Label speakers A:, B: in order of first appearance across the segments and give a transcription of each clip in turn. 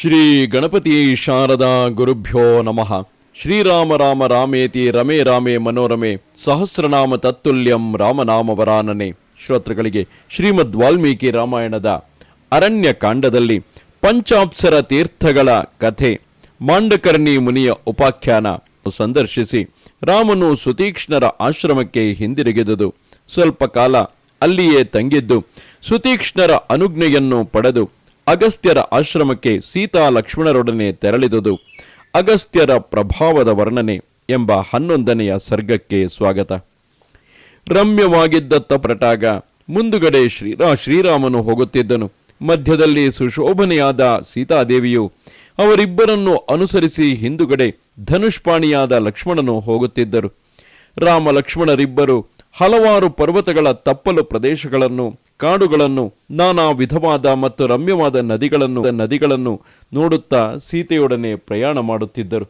A: ಶ್ರೀ ಗಣಪತಿ ಶಾರದಾ ಗುರುಭ್ಯೋ ನಮಃ. ಶ್ರೀರಾಮ ರಾಮ ರಾಮೇತಿ ರಮೇ ರಾಮೇ ಮನೋರಮೆ ಸಹಸ್ರನಾಮ ತತ್ತುಲ್ಯಂ ರಾಮನಾಮವರಾನನೆ. ಶ್ರೋತೃಗಳಿಗೆ ಶ್ರೀಮದ್ ವಾಲ್ಮೀಕಿ ರಾಮಾಯಣದ ಅರಣ್ಯ ಕಾಂಡದಲ್ಲಿ ಪಂಚಾಪ್ಸರ ತೀರ್ಥಗಳ ಕಥೆ, ಮಾಂಡಕರ್ಣಿ ಮುನಿಯ ಉಪಾಖ್ಯಾನ ಸಂದರ್ಶಿಸಿ ರಾಮನು ಸುತೀಕ್ಷ್ಣರ ಆಶ್ರಮಕ್ಕೆ ಹಿಂದಿರುಗಿದುದು. ಸ್ವಲ್ಪ ಕಾಲ ಅಲ್ಲಿಯೇ ತಂಗಿದ್ದು, ಸುತೀಕ್ಷ್ಣರ ಅನುಜ್ಞೆಯನ್ನು ಪಡೆದು ಅಗಸ್ತ್ಯರ ಆಶ್ರಮಕ್ಕೆ ಸೀತಾ ಲಕ್ಷ್ಮಣರೊಡನೆ ತೆರಳಿದುದು. ಅಗಸ್ತ್ಯರ ಪ್ರಭಾವದ ವರ್ಣನೆ ಎಂಬ ಹನ್ನೊಂದನೆಯ ಸರ್ಗಕ್ಕೆ ಸ್ವಾಗತ. ರಮ್ಯವಾಗಿದ್ದ ಪ್ರಟಾಗ ಮುಂದುಗಡೆ ಶ್ರೀರಾ ಶ್ರೀರಾಮನು ಹೋಗುತ್ತಿದ್ದನು. ಮಧ್ಯದಲ್ಲಿ ಸುಶೋಭನೆಯಾದ ಸೀತಾದೇವಿಯು ಅವರಿಬ್ಬರನ್ನು ಅನುಸರಿಸಿ ಹಿಂದುಗಡೆ ಧನುಷ್ಪಾಣಿಯಾದ ಲಕ್ಷ್ಮಣನು ಹೋಗುತ್ತಿದ್ದರು. ರಾಮ ಲಕ್ಷ್ಮಣರಿಬ್ಬರು ಹಲವಾರು ಪರ್ವತಗಳ ತಪ್ಪಲು ಪ್ರದೇಶಗಳನ್ನು ಕಾಡುಗಳನ್ನು, ನಾನಾ ವಿಧವಾದ ಮತ್ತು ರಮ್ಯವಾದ ನದಿಗಳನ್ನು ನದಿಗಳನ್ನು ನೋಡುತ್ತಾ ಸೀತೆಯೊಡನೆ ಪ್ರಯಾಣ ಮಾಡುತ್ತಿದ್ದರು.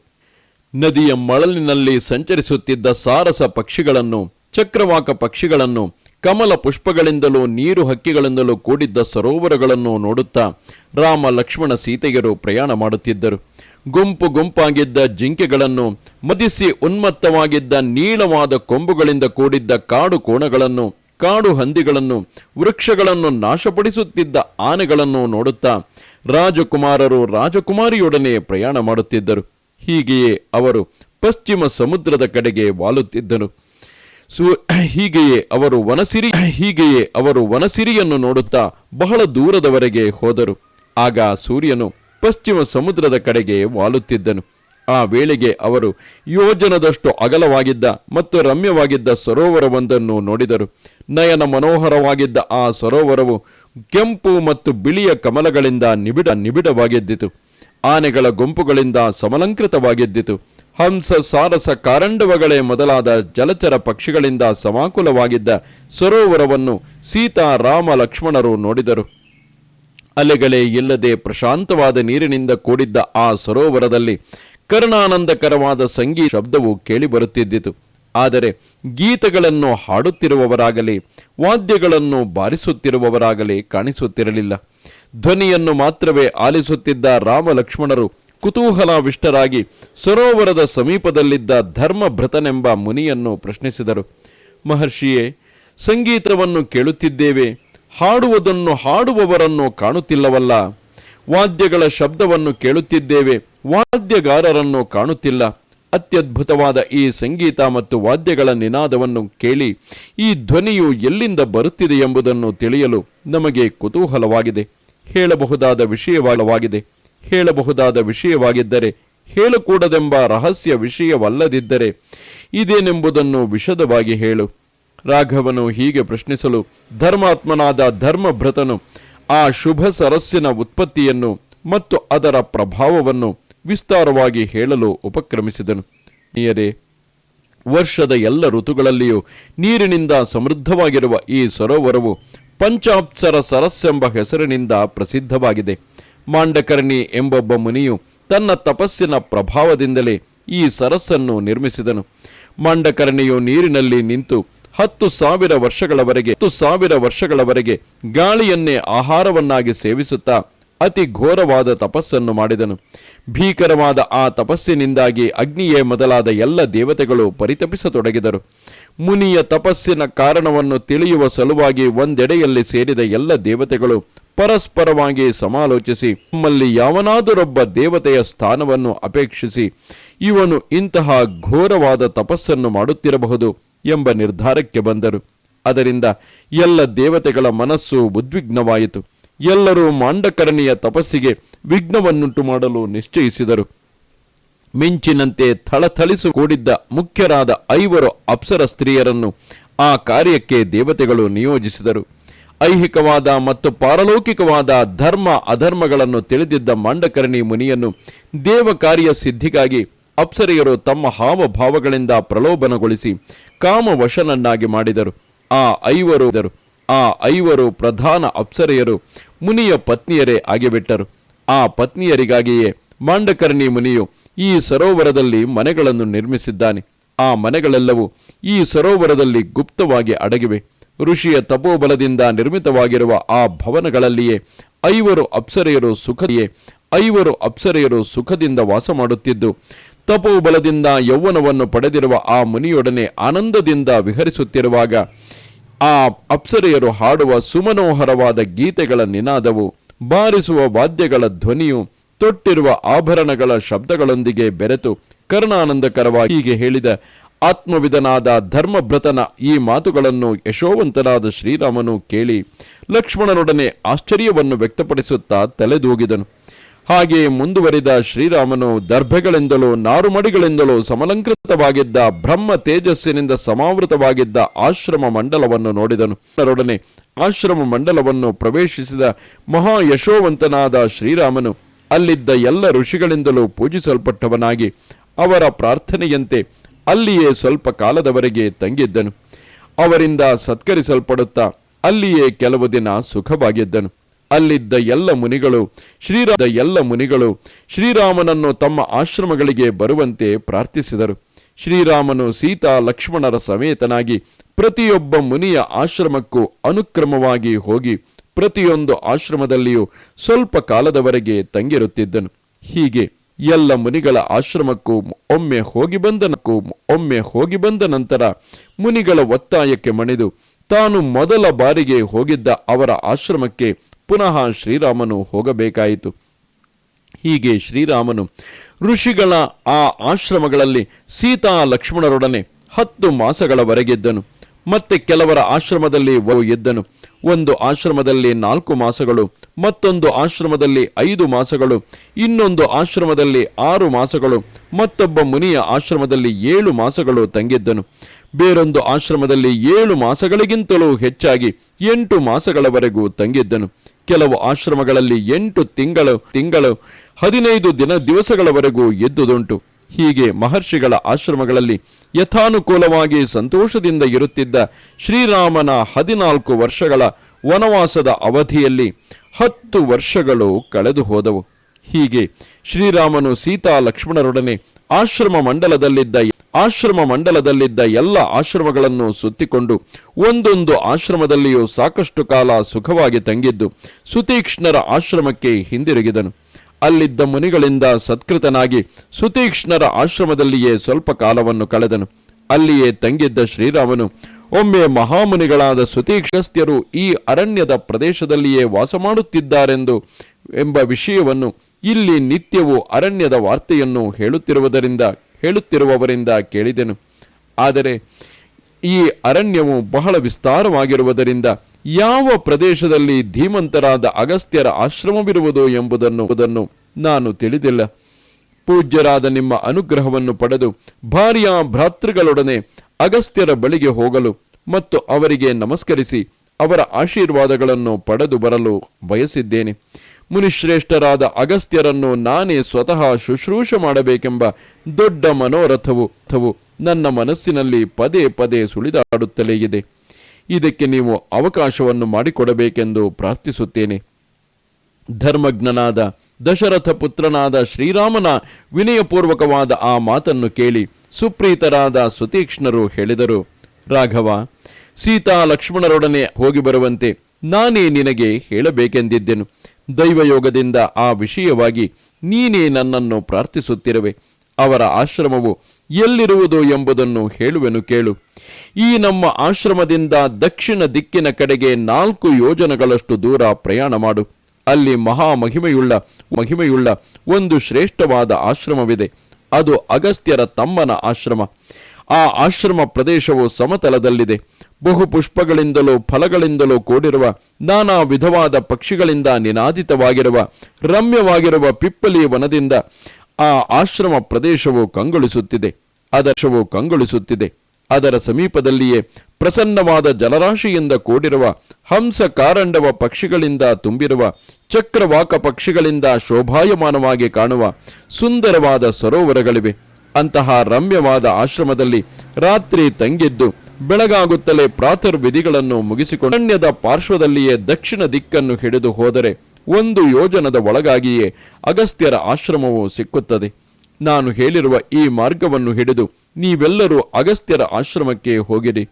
A: ನದಿಯ ಮಳಲಿನಲ್ಲಿ ಸಂಚರಿಸುತ್ತಿದ್ದ ಸಾರಸ ಪಕ್ಷಿಗಳನ್ನು, ಚಕ್ರವಾಕ ಪಕ್ಷಿಗಳನ್ನು, ಕಮಲ ಪುಷ್ಪಗಳಿಂದಲೂ ನೀರು ಹಕ್ಕಿಗಳಿಂದಲೂ ಕೂಡಿದ್ದ ಸರೋವರಗಳನ್ನು ನೋಡುತ್ತಾ ರಾಮ ಲಕ್ಷ್ಮಣ ಸೀತೆಯರು ಪ್ರಯಾಣ ಮಾಡುತ್ತಿದ್ದರು. ಗುಂಪು ಗುಂಪಾಗಿದ್ದ ಜಿಂಕೆಗಳನ್ನು, ಮದಿಸಿ ಉನ್ಮತ್ತವಾಗಿದ್ದ ನೀಳವಾದ ಕೊಂಬುಗಳಿಂದ ಕೂಡಿದ್ದ ಕಾಡು ಕೋಣಗಳನ್ನು ಕಾಡು ಹಂದಿಗಳನ್ನು, ವೃಕ್ಷಗಳನ್ನು ನಾಶಪಡಿಸುತ್ತಿದ್ದ ಆನೆಗಳನ್ನು ನೋಡುತ್ತಾ ರಾಜಕುಮಾರರು ರಾಜಕುಮಾರಿಯೊಡನೆ ಪ್ರಯಾಣ ಮಾಡುತ್ತಿದ್ದರು. ಹೀಗೆಯೇ ಅವರು ಪಶ್ಚಿಮ ಸಮುದ್ರದ ಕಡೆಗೆ ವಾಲುತ್ತಿದ್ದರು. ಹೀಗೆಯೇ ಅವರು ವನಸಿರಿ, ಹೀಗೆಯೇ ಅವರು ವನಸಿರಿಯನ್ನು ನೋಡುತ್ತಾ ಬಹಳ ದೂರದವರೆಗೆ ಹೋದರು. ಆಗ ಸೂರ್ಯನು ಪಶ್ಚಿಮ ಸಮುದ್ರದ ಕಡೆಗೆ ವಾಲುತ್ತಿದ್ದನು. ಆ ವೇಳೆಗೆ ಅವರು ಯೋಜನದಷ್ಟು ಅಗಲವಾಗಿದ್ದ ಮತ್ತು ರಮ್ಯವಾಗಿದ್ದ ಸರೋವರವೊಂದನ್ನು ನೋಡಿದರು. ನಯನ ಮನೋಹರವಾಗಿದ್ದ ಆ ಸರೋವರವು ಕೆಂಪು ಮತ್ತು ಬಿಳಿಯ ಕಮಲಗಳಿಂದ ನಿಬಿಡ ನಿಬಿಡವಾಗಿದ್ದಿತು. ಆನೆಗಳ ಗುಂಪುಗಳಿಂದ ಸಮಲಂಕೃತವಾಗಿದ್ದಿತು. ಹಂಸ, ಸಾರಸ, ಕಾರಂಡವಗಳೇ ಮೊದಲಾದ ಜಲಚರ ಪಕ್ಷಿಗಳಿಂದ ಸಮಾಕುಲವಾಗಿದ್ದ ಸರೋವರವನ್ನು ಸೀತಾ, ರಾಮ, ಲಕ್ಷ್ಮಣರು ನೋಡಿದರು. ಅಲೆಗಳೇ ಇಲ್ಲದೆ ಪ್ರಶಾಂತವಾದ ನೀರಿನಿಂದ ಕೂಡಿದ್ದ ಆ ಸರೋವರದಲ್ಲಿ ಕರುಣಾನಂದಕರವಾದ ಸಂಗೀತ ಶಬ್ದವು ಕೇಳಿಬರುತ್ತಿದ್ದಿತು ಆದರೆ ಗೀತಗಳನ್ನು ಹಾಡುತ್ತಿರುವವರಾಗಲಿ, ವಾದ್ಯಗಳನ್ನು ಬಾರಿಸುತ್ತಿರುವವರಾಗಲಿ ಕಾಣಿಸುತ್ತಿರಲಿಲ್ಲ. ಧ್ವನಿಯನ್ನು ಮಾತ್ರವೇ ಆಲಿಸುತ್ತಿದ್ದ ರಾಮಲಕ್ಷ್ಮಣರು ಕುತೂಹಲಾವಿಷ್ಟರಾಗಿ ಸರೋವರದ ಸಮೀಪದಲ್ಲಿದ್ದ ಧರ್ಮಭೃತನೆಂಬ ಮುನಿಯನ್ನು ಪ್ರಶ್ನಿಸಿದರು. ಮಹರ್ಷಿಯೇ, ಸಂಗೀತವನ್ನು ಕೇಳುತ್ತಿದ್ದೇವೆ, ಹಾಡುವುದನ್ನು ಹಾಡುವವರನ್ನು ಕಾಣುತ್ತಿಲ್ಲವಲ್ಲ. ವಾದ್ಯಗಳ ಶಬ್ದವನ್ನು ಕೇಳುತ್ತಿದ್ದೇವೆ, ವಾದ್ಯಗಾರರನ್ನು ಕಾಣುತ್ತಿಲ್ಲ. ಅತ್ಯದ್ಭುತವಾದ ಈ ಸಂಗೀತ ಮತ್ತು ವಾದ್ಯಗಳ ನಿನಾದವನ್ನು ಕೇಳಿ ಈ ಧ್ವನಿಯು ಎಲ್ಲಿಂದ ಬರುತ್ತಿದೆ ಎಂಬುದನ್ನು ತಿಳಿಯಲು ನಮಗೆ ಕುತೂಹಲವಾಗಿದೆ. ಹೇಳಬಹುದಾದ ವಿಷಯವಾಗಿದೆ. ಹೇಳಬಹುದಾದ ವಿಷಯವಾಗಿದ್ದರೆ ಹೇಳಕೂಡದೆಂಬ ರಹಸ್ಯ ವಿಷಯವಲ್ಲದಿದ್ದರೆ ಇದೇನೆಂಬುದನ್ನು ವಿಶದವಾಗಿ ಹೇಳು. ರಾಘವನು ಹೀಗೆ ಪ್ರಶ್ನಿಸಲು, ಧರ್ಮಾತ್ಮನಾದ ಧರ್ಮಭ್ರತನು ಆ ಶುಭ ಸರಸ್ಸಿನ ಉತ್ಪತ್ತಿಯನ್ನು ಮತ್ತು ಅದರ ಪ್ರಭಾವವನ್ನು ವಿಸ್ತಾರವಾಗಿ ಹೇಳಲು ಉಪಕ್ರಮಿಸಿದನು. ನೀಯರೇ ವರ್ಷದ ಎಲ್ಲ ಋತುಗಳಲ್ಲಿಯೂ ನೀರಿನಿಂದ ಸಮೃದ್ಧವಾಗಿರುವ ಈ ಸರೋವರವು ಪಂಚಾಪ್ಸರ ಸರಸ್ಸೆಂಬ ಹೆಸರಿನಿಂದ ಪ್ರಸಿದ್ಧವಾಗಿದೆ. ಮಾಂಡಕರ್ಣಿ ಎಂಬೊಬ್ಬ ಮುನಿಯು ತನ್ನ ತಪಸ್ಸಿನ ಪ್ರಭಾವದಿಂದಲೇ ಈ ಸರಸ್ಸನ್ನು ನಿರ್ಮಿಸಿದನು. ಮಾಂಡಕರ್ಣಿಯು ನೀರಿನಲ್ಲಿ ನಿಂತು ಹತ್ತು ಸಾವಿರ ವರ್ಷಗಳವರೆಗೆ, ಹತ್ತು ಸಾವಿರ ವರ್ಷಗಳವರೆಗೆ ಗಾಳಿಯನ್ನೇ ಆಹಾರವನ್ನಾಗಿ ಸೇವಿಸುತ್ತಾ ಅತಿ ಘೋರವಾದ ತಪಸ್ಸನ್ನು ಮಾಡಿದನು. ಭೀಕರವಾದ ಆ ತಪಸ್ಸಿನಿಂದಾಗಿ ಅಗ್ನಿಯೇ ಮೊದಲಾದ ಎಲ್ಲ ದೇವತೆಗಳು ಪರಿತಪಿಸತೊಡಗಿದರು. ಮುನಿಯ ತಪಸ್ಸಿನ ಕಾರಣವನ್ನು ತಿಳಿಯುವ ಸಲುವಾಗಿ ಒಂದೆಡೆಯಲ್ಲಿ ಸೇರಿದ ಎಲ್ಲ ದೇವತೆಗಳು ಪರಸ್ಪರವಾಗಿ ಸಮಾಲೋಚಿಸಿ, ನಮ್ಮಲ್ಲಿ ಯಾವನಾದರೊಬ್ಬ ದೇವತೆಯ ಸ್ಥಾನವನ್ನು ಅಪೇಕ್ಷಿಸಿ, ಇವನು ಇಂತಹ ಘೋರವಾದ ತಪಸ್ಸನ್ನು ಮಾಡುತ್ತಿರಬಹುದು ಎಂಬ ನಿರ್ಧಾರಕ್ಕೆ ಬಂದರು. ಅದರಿಂದ ಎಲ್ಲ ದೇವತೆಗಳ ಮನಸ್ಸು ಉದ್ವಿಗ್ನವಾಯಿತು. ಎಲ್ಲರೂ ಮಾಂಡಕರಣಿಯ ತಪಸ್ಸಿಗೆ ವಿಘ್ನವನ್ನುಂಟು ಮಾಡಲು ನಿಶ್ಚಯಿಸಿದರು. ಮಿಂಚಿನಂತೆ ಥಳಥಳಿಸು ಕೂಡಿದ್ದ ಮುಖ್ಯರಾದ ಐವರು ಅಪ್ಸರ ಸ್ತ್ರೀಯರನ್ನು ಆ ಕಾರ್ಯಕ್ಕೆ ದೇವತೆಗಳು ನಿಯೋಜಿಸಿದರು. ಐಹಿಕವಾದ ಮತ್ತು ಪಾರಲೌಕಿಕವಾದ ಧರ್ಮ ಅಧರ್ಮಗಳನ್ನು ತಿಳಿದಿದ್ದ ಮಾಂಡಕರ್ಣಿ ಮುನಿಯನ್ನು ದೇವ ಕಾರ್ಯ ಸಿದ್ಧಿಗಾಗಿ ಅಪ್ಸರೆಯರು ತಮ್ಮ ಹಾವಭಾವಗಳಿಂದ ಪ್ರಲೋಭನಗೊಳಿಸಿ ಕಾಮವಶನನ್ನಾಗಿ ಮಾಡಿದರು. ಆ ಐವರು ಆ ಐವರು ಪ್ರಧಾನ ಅಪ್ಸರೆಯರು ಮುನಿಯ ಪತ್ನಿಯರೇ ಆಗಿಬಿಟ್ಟರು. ಆ ಪತ್ನಿಯರಿಗಾಗಿಯೇ ಮಾಂಡಕರ್ಣಿ ಮುನಿಯು ಈ ಸರೋವರದಲ್ಲಿ ಮನೆಗಳನ್ನು ನಿರ್ಮಿಸಿದ್ದಾನೆ. ಆ ಮನೆಗಳೆಲ್ಲವೂ ಈ ಸರೋವರದಲ್ಲಿ ಗುಪ್ತವಾಗಿ ಅಡಗಿವೆ. ಋಷಿಯ ತಪೋಬಲದಿಂದ ನಿರ್ಮಿತವಾಗಿರುವ ಆ ಭವನಗಳಲ್ಲಿಯೇ ಐವರು ಅಪ್ಸರೆಯರು ಸುಖದಿಯೇ ಐವರು ಅಪ್ಸರೆಯರು ಸುಖದಿಂದ ವಾಸ ಮಾಡುತ್ತಿದ್ದು, ತಪೋಬಲದಿಂದ ಯೌವನವನ್ನು ಪಡೆದಿರುವ ಆ ಮುನಿಯೊಡನೆ ಆನಂದದಿಂದ ವಿಹರಿಸುತ್ತಿರುವಾಗ ಆ ಅಪ್ಸರೆಯರು ಹಾಡುವ ಸುಮನೋಹರವಾದ ಗೀತೆಗಳ ನಿನಾದವು, ಬಾರಿಸುವ ವಾದ್ಯಗಳ ಧ್ವನಿಯು, ತೊಟ್ಟಿರುವ ಆಭರಣಗಳ ಶಬ್ದಗಳೊಂದಿಗೆ ಬೆರೆತು ಕರುಣಾನಂದಕರವಾಗಿ ಹೀಗೆ ಹೇಳಿದ ಆತ್ಮವಿಧನಾದ ಧರ್ಮಭ್ರತನ ಈ ಮಾತುಗಳನ್ನು ಯಶೋವಂತನಾದ ಶ್ರೀರಾಮನು ಕೇಳಿ, ಲಕ್ಷ್ಮಣನೊಡನೆ ಆಶ್ಚರ್ಯವನ್ನು ವ್ಯಕ್ತಪಡಿಸುತ್ತಾ ತಲೆದೂಗಿದನು. ಹಾಗೆ ಮುಂದುವರಿದ ಶ್ರೀರಾಮನು ದರ್ಭೆಗಳೆಂದಲೂ ನಾರುಮಡಿಗಳಿಂದಲೂ ಸಮಲಂಕೃತವಾಗಿದ್ದ ಬ್ರಹ್ಮ ತೇಜಸ್ಸಿನಿಂದ ಸಮಾವೃತವಾಗಿದ್ದ ಆಶ್ರಮ ಮಂಡಲವನ್ನು ನೋಡಿದನು. ಅದರೊಡನೆ ಆಶ್ರಮ ಮಂಡಲವನ್ನು ಪ್ರವೇಶಿಸಿದ ಮಹಾ ಯಶೋವಂತನಾದ ಶ್ರೀರಾಮನು ಅಲ್ಲಿದ್ದ ಎಲ್ಲ ಋಷಿಗಳಿಂದಲೂ ಪೂಜಿಸಲ್ಪಟ್ಟವನಾಗಿ ಅವರ ಪ್ರಾರ್ಥನೆಯಂತೆ ಅಲ್ಲಿಯೇ ಸ್ವಲ್ಪ ಕಾಲದವರೆಗೆ ತಂಗಿದ್ದನು. ಅವರಿಂದ ಸತ್ಕರಿಸಲ್ಪಡುತ್ತಾ ಅಲ್ಲಿಯೇ ಕೆಲವು ದಿನ ಸುಖವಾಗಿದ್ದನು. ಅಲ್ಲಿದ್ದ ಎಲ್ಲ ಮುನಿಗಳು ಶ್ರೀರಾಮ ಎಲ್ಲ ಮುನಿಗಳು ಶ್ರೀರಾಮನನ್ನು ತಮ್ಮ ಆಶ್ರಮಗಳಿಗೆ ಬರುವಂತೆ ಪ್ರಾರ್ಥಿಸಿದರು. ಶ್ರೀರಾಮನು ಸೀತಾ, ಲಕ್ಷ್ಮಣರ ಸಮೇತನಾಗಿ ಪ್ರತಿಯೊಬ್ಬ ಮುನಿಯ ಆಶ್ರಮಕ್ಕೂ ಅನುಕ್ರಮವಾಗಿ ಹೋಗಿ ಪ್ರತಿಯೊಂದು ಆಶ್ರಮದಲ್ಲಿಯೂ ಸ್ವಲ್ಪ ಕಾಲದವರೆಗೆ ತಂಗಿರುತ್ತಿದ್ದನು. ಹೀಗೆ ಎಲ್ಲ ಮುನಿಗಳ ಆಶ್ರಮಕ್ಕೂ ಒಮ್ಮೆ ಹೋಗಿ ಬಂದನಕ್ಕೂ ಒಮ್ಮೆ ಹೋಗಿ ಬಂದ ನಂತರ ಮುನಿಗಳ ಒತ್ತಾಯಕ್ಕೆ ಮಣಿದು ತಾನು ಮೊದಲ ಬಾರಿಗೆ ಹೋಗಿದ್ದ ಅವರ ಆಶ್ರಮಕ್ಕೆ ಪುನಃ ಶ್ರೀರಾಮನು ಹೋಗಬೇಕಾಯಿತು. ಹೀಗೆ ಶ್ರೀರಾಮನು ಋಷಿಗಳ ಆ ಆಶ್ರಮಗಳಲ್ಲಿ ಸೀತಾ ಲಕ್ಷ್ಮಣರೊಡನೆ ಹತ್ತು ಮಾಸಗಳವರೆಗಿದ್ದನು. ಮತ್ತೆ ಕೆಲವರ ಆಶ್ರಮದಲ್ಲಿ ಇದ್ದನು. ಒಂದು ಆಶ್ರಮದಲ್ಲಿ ನಾಲ್ಕು ಮಾಸಗಳು, ಮತ್ತೊಂದು ಆಶ್ರಮದಲ್ಲಿ ಐದು ಮಾಸಗಳು, ಇನ್ನೊಂದು ಆಶ್ರಮದಲ್ಲಿ ಆರು ಮಾಸಗಳು, ಮತ್ತೊಬ್ಬ ಮುನಿಯ ಆಶ್ರಮದಲ್ಲಿ ಏಳು ಮಾಸಗಳು ತಂಗಿದ್ದನು. ಬೇರೊಂದು ಆಶ್ರಮದಲ್ಲಿ ಏಳು ಮಾಸಗಳಿಗಿಂತಲೂ ಹೆಚ್ಚಾಗಿ ಎಂಟು ಮಾಸಗಳವರೆಗೂ ತಂಗಿದ್ದನು. ಕೆಲವು ಆಶ್ರಮಗಳಲ್ಲಿ ಎಂಟು ತಿಂಗಳು ತಿಂಗಳು, ಹದಿನೈದು ದಿನ ದಿವಸಗಳವರೆಗೂ ಎದ್ದುದುಂಟು. ಹೀಗೆ ಮಹರ್ಷಿಗಳ ಆಶ್ರಮಗಳಲ್ಲಿ ಯಥಾನುಕೂಲವಾಗಿ ಸಂತೋಷದಿಂದ ಇರುತ್ತಿದ್ದ ಶ್ರೀರಾಮನ ಹದಿನಾಲ್ಕು ವರ್ಷಗಳ ವನವಾಸದ ಅವಧಿಯಲ್ಲಿ ಹತ್ತು ವರ್ಷಗಳು ಕಳೆದು ಹೋದವು. ಹೀಗೆ ಶ್ರೀರಾಮನು ಸೀತಾ ಲಕ್ಷ್ಮಣರೊಡನೆ ಆಶ್ರಮ ಮಂಡಲದಲ್ಲಿದ್ದ ಆಶ್ರಮ ಮಂಡಲದಲ್ಲಿದ್ದ ಎಲ್ಲ ಆಶ್ರಮಗಳನ್ನು ಸುತ್ತಿಕೊಂಡು ಒಂದೊಂದು ಆಶ್ರಮದಲ್ಲಿಯೂ ಸಾಕಷ್ಟು ಕಾಲ ಸುಖವಾಗಿ ತಂಗಿದ್ದು ಸುತೀಕ್ಷ್ಣರ ಆಶ್ರಮಕ್ಕೆ ಹಿಂದಿರುಗಿದನು. ಅಲ್ಲಿದ್ದ ಮುನಿಗಳಿಂದ ಸತ್ಕೃತನಾಗಿ ಸುತೀಕ್ಷ್ಣರ ಆಶ್ರಮದಲ್ಲಿಯೇ ಸ್ವಲ್ಪ ಕಾಲವನ್ನು ಕಳೆದನು. ಅಲ್ಲಿಯೇ ತಂಗಿದ್ದ ಶ್ರೀರಾಮನು, ಒಮ್ಮೆ ಮಹಾಮುನಿಗಳಾದ ಸುತೀಕ್ಷಸ್ಥ್ಯರು ಈ ಅರಣ್ಯದ ಪ್ರದೇಶದಲ್ಲಿಯೇ ವಾಸ ಮಾಡುತ್ತಿದ್ದಾರೆಂದು ಎಂಬ ವಿಷಯವನ್ನು ಇಲ್ಲಿ ನಿತ್ಯವೂ ಅರಣ್ಯದ ವಾರ್ತೆಯನ್ನು ಹೇಳುತ್ತಿರುವುದರಿಂದ ಹೇಳುತ್ತಿರುವವರಿಂದ ಕೇಳಿದೆನು. ಆದರೆ ಈ ಅರಣ್ಯವು ಬಹಳ ವಿಸ್ತಾರವಾಗಿರುವುದರಿಂದ ಯಾವ ಪ್ರದೇಶದಲ್ಲಿ ಧೀಮಂತರಾದ ಅಗಸ್ತ್ಯರ ಆಶ್ರಮವಿರುವುದು ಎಂಬುದನ್ನು ನಾನು ತಿಳಿದಿಲ್ಲ. ಪೂಜ್ಯರಾದ ನಿಮ್ಮ ಅನುಗ್ರಹವನ್ನು ಪಡೆದು ಭಾರ್ಯ ಭ್ರಾತೃಗಳೊಡನೆ ಅಗಸ್ತ್ಯರ ಬಳಿಗೆ ಹೋಗಲು ಮತ್ತು ಅವರಿಗೆ ನಮಸ್ಕರಿಸಿ ಅವರ ಆಶೀರ್ವಾದಗಳನ್ನು ಪಡೆದು ಬರಲು ಬಯಸಿದ್ದೇನೆ. ಮುನಿಶ್ರೇಷ್ಠರಾದ ಅಗಸ್ತ್ಯರನ್ನು ನಾನೇ ಸ್ವತಃ ಶುಶ್ರೂಷ ಮಾಡಬೇಕೆಂಬ ದೊಡ್ಡ ಮನೋರಥವು, ಥವು ನನ್ನ ಮನಸ್ಸಿನಲ್ಲಿ ಪದೇ ಪದೇ ಸುಳಿದಾಡುತ್ತಲೇ ಇದೆ. ಇದಕ್ಕೆ ನೀವು ಅವಕಾಶವನ್ನು ಮಾಡಿಕೊಡಬೇಕೆಂದು ಪ್ರಾರ್ಥಿಸುತ್ತೇನೆ. ಧರ್ಮಜ್ಞನಾದ, ದಶರಥ ಪುತ್ರನಾದ ಶ್ರೀರಾಮನ ವಿನಯಪೂರ್ವಕವಾದ ಆ ಮಾತನ್ನು ಕೇಳಿ ಸುಪ್ರೀತರಾದ ಸುತೀಕ್ಷ್ಣರು ಹೇಳಿದರು. ರಾಘವ, ಸೀತಾ ಲಕ್ಷ್ಮಣರೊಡನೆ ಹೋಗಿ ಬರುವಂತೆ ನಾನೇ ನಿನಗೆ ಹೇಳಬೇಕೆಂದಿದ್ದೆನು. ದೈವಯೋಗದಿಂದ ಆ ವಿಷಯವಾಗಿ ನೀನೇ ನನ್ನನ್ನು ಪ್ರಾರ್ಥಿಸುತ್ತಿರುವೆ. ಅವರ ಆಶ್ರಮವು ಎಲ್ಲಿರುವುದು ಎಂಬುದನ್ನು ಹೇಳುವೆನು ಕೇಳು. ಈ ನಮ್ಮ ಆಶ್ರಮದಿಂದ ದಕ್ಷಿಣ ದಿಕ್ಕಿನ ಕಡೆಗೆ ನಾಲ್ಕು ಯೋಜನಗಳಷ್ಟು ದೂರ ಪ್ರಯಾಣ ಮಾಡು. ಅಲ್ಲಿ ಮಹಾ ಮಹಿಮೆಯುಳ್ಳ ಮಹಿಮೆಯುಳ್ಳ ಒಂದು ಶ್ರೇಷ್ಠವಾದ ಆಶ್ರಮವಿದೆ. ಅದು ಅಗಸ್ತ್ಯರ ತಮ್ಮನ ಆಶ್ರಮ. ಆ ಆಶ್ರಮ ಪ್ರದೇಶವು ಸಮತಲದಲ್ಲಿದೆ. ಬಹು ಪುಷ್ಪಗಳಿಂದಲೂ ಫಲಗಳಿಂದಲೂ ಕೂಡಿರುವ ನಾನಾ ವಿಧವಾದ ಪಕ್ಷಿಗಳಿಂದ ನಿನಾದಿತವಾಗಿರುವ, ರಮ್ಯವಾಗಿರುವ ಪಿಪ್ಪಲಿ ವನದಿಂದ ಆ ಆಶ್ರಮ ಪ್ರದೇಶವು ಕಂಗೊಳಿಸುತ್ತಿದೆ. ಅದರ್ಶವು ಕಂಗೊಳಿಸುತ್ತಿದೆ. ಅದರ ಸಮೀಪದಲ್ಲಿಯೇ ಪ್ರಸನ್ನವಾದ ಜಲರಾಶಿಯಿಂದ ಕೂಡಿರುವ ಹಂಸ ಕಾರಂಡವ ಪಕ್ಷಿಗಳಿಂದ ತುಂಬಿರುವ ಚಕ್ರವಾಕ ಪಕ್ಷಿಗಳಿಂದ ಶೋಭಾಯಮಾನವಾಗಿ ಕಾಣುವ ಸುಂದರವಾದ ಸರೋವರಗಳಿವೆ. ಅಂತಹ ರಮ್ಯವಾದ ಆಶ್ರಮದಲ್ಲಿ ರಾತ್ರಿ ತಂಗಿದ್ದು ಬೆಳಗಾಗುತ್ತಲೇ ಪ್ರಾತರ್ ವಿಧಿಗಳನ್ನು ಮುಗಿಸಿಕೊಂಡು ಅರಣ್ಯದ ಪಾರ್ಶ್ವದಲ್ಲಿಯೇ ದಕ್ಷಿಣ ದಿಕ್ಕನ್ನು ಹಿಡಿದು ಹೋದರೆ ಒಂದು ಯೋಜನದ ಒಳಗಾಗಿಯೇ ಅಗಸ್ತ್ಯರ ಆಶ್ರಮವು ಸಿಕ್ಕುತ್ತದೆ. ನಾನು ಹೇಳಿರುವ ಈ ಮಾರ್ಗವನ್ನು ಹಿಡಿದು ನೀವೆಲ್ಲರೂ ಅಗಸ್ತ್ಯರ ಆಶ್ರಮಕ್ಕೆ ಹೋಗಿರಿ.